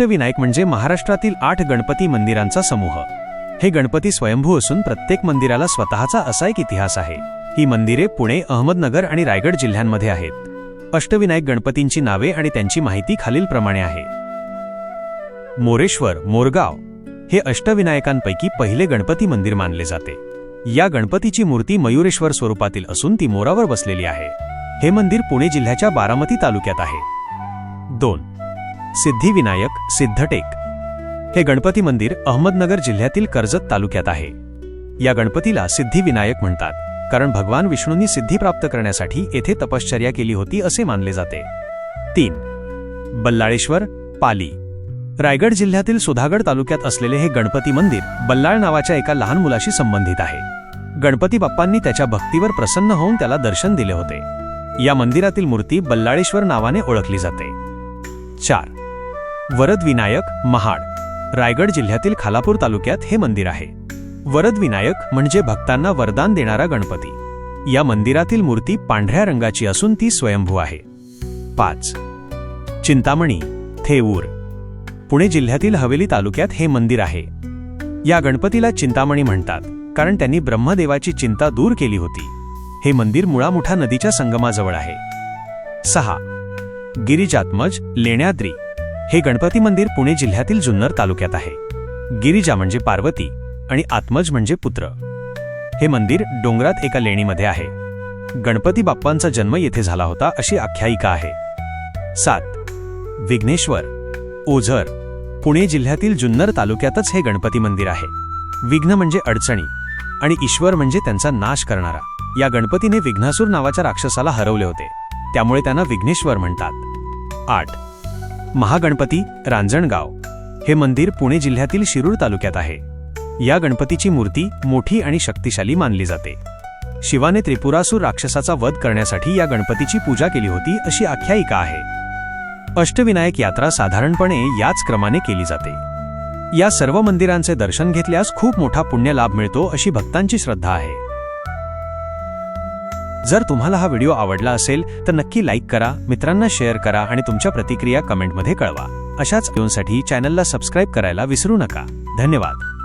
अष्टविनायक म्हणजे महाराष्ट्रातील आठ गणपती मंदिरांचा समूह. हे गणपती स्वयंभू असून प्रत्येक मंदिराला स्वतःचा असा एक इतिहास आहे. ही मंदिरे पुणे अहमदनगर आणि रायगड जिल्ह्यांमध्ये आहेत. अष्टविनायक गणपतींची नावे आणि त्यांची माहिती खालीलप्रमाणे आहे. मोरेश्वर मोरगाव हे अष्टविनायकांपैकी पहिले गणपती मंदिर मानले जाते. या गणपतीची मूर्ती मयुरेश्वर स्वरूपातील असून ती मोरावर बसलेली आहे. हे मंदिर पुणे जिल्ह्याच्या बारामती तालुक्यात आहे. दोन सिद्धिविनायक सिद्धटेक हे गणपती मंदिर अहमदनगर जिल्ह्यातील कर्जत तालुक्यात आहे. या गणपतीला सिद्धिविनायक म्हणतात कारण भगवान विष्णूंनी सिद्धी प्राप्त करण्यासाठी येथे तपश्चर्या केली होती असे मानले जाते. तीन. बल्लाळेश्वर पाली. रायगड जिल्ह्यातील सुधागड तालुक्यात असलेले हे गणपती मंदिर बल्लाळ नावाच्या एका लहान मुलाशी संबंधित आहे. गणपती बाप्पांनी त्याच्या भक्तीवर प्रसन्न होऊन त्याला दर्शन दिले होते. या मंदिरातील मूर्ती बल्लाळेश्वर नावाने ओळखली जाते. चार. वरदविनायक महाड रायगड जिल्ह्यातील खालापूर तालुक्यात हे मंदिर आहे. वरदविनायक म्हणजे भक्तांना वरदान देणारा गणपती. या मंदिरातील मूर्ती पांढऱ्या रंगाची असून ती स्वयंभू आहे. पाच. चिंतामणी थेऊर पुणे जिल्ह्यातील हवेली तालुक्यात हे मंदिर आहे. या गणपतीला चिंतामणी म्हणतात कारण त्यांनी ब्रह्मदेवाची चिंता दूर केली होती. हे मंदिर मुळामुठा नदीच्या संगमाजवळ आहे. सहा. गिरिजात्मज लेण्याद्री हे गणपती मंदिर पुणे जिल्ह्यातील जुन्नर तालुक्यात आहे. गिरिजा म्हणजे पार्वती आणि आत्मज म्हणजे पुत्र. हे मंदिर डोंगरात एका लेणीमध्ये आहे. गणपती बाप्पांचा जन्म येथे झाला होता अशी आख्यायिका आहे. सात. विघ्नेश्वर ओझर पुणे जिल्ह्यातील जुन्नर तालुक्यातच हे गणपती मंदिर आहे. विघ्न म्हणजे अडचणी आणि ईश्वर म्हणजे त्यांचा नाश करणारा. या गणपतीने विघ्नासूर नावाच्या राक्षसाला हरवले होते. त्यामुळे त्यांना विघ्नेश्वर म्हणतात. आठ. महागणपती रांजणगाव. हे मंदिर पुणे जिल्ह्यातील शिरूर तालुक्यात आहे. या गणपतीची मूर्ती मोठी आणि शक्तिशाली मानली जाते. शिवाने त्रिपुरासूर राक्षसाचा वध करण्यासाठी या गणपतीची पूजा केली होती अशी आख्यायिका आहे. अष्टविनायक यात्रा साधारणपणे याच क्रमाने केली जाते. या सर्व मंदिरांचे दर्शन घेतल्यास खूप मोठा पुण्य लाभ मिळतो अशी भक्तांची श्रद्धा आहे. जर तुम्हाला हा व्हिडिओ आवडला असेल तर नक्की लाईक करा मित्रांना शेअर करा आणि तुमच्या प्रतिक्रिया कमेंटमध्ये कळवा. अशाच व्हिडिओसाठी चॅनलला सबस्क्राईब करायला विसरू नका. धन्यवाद.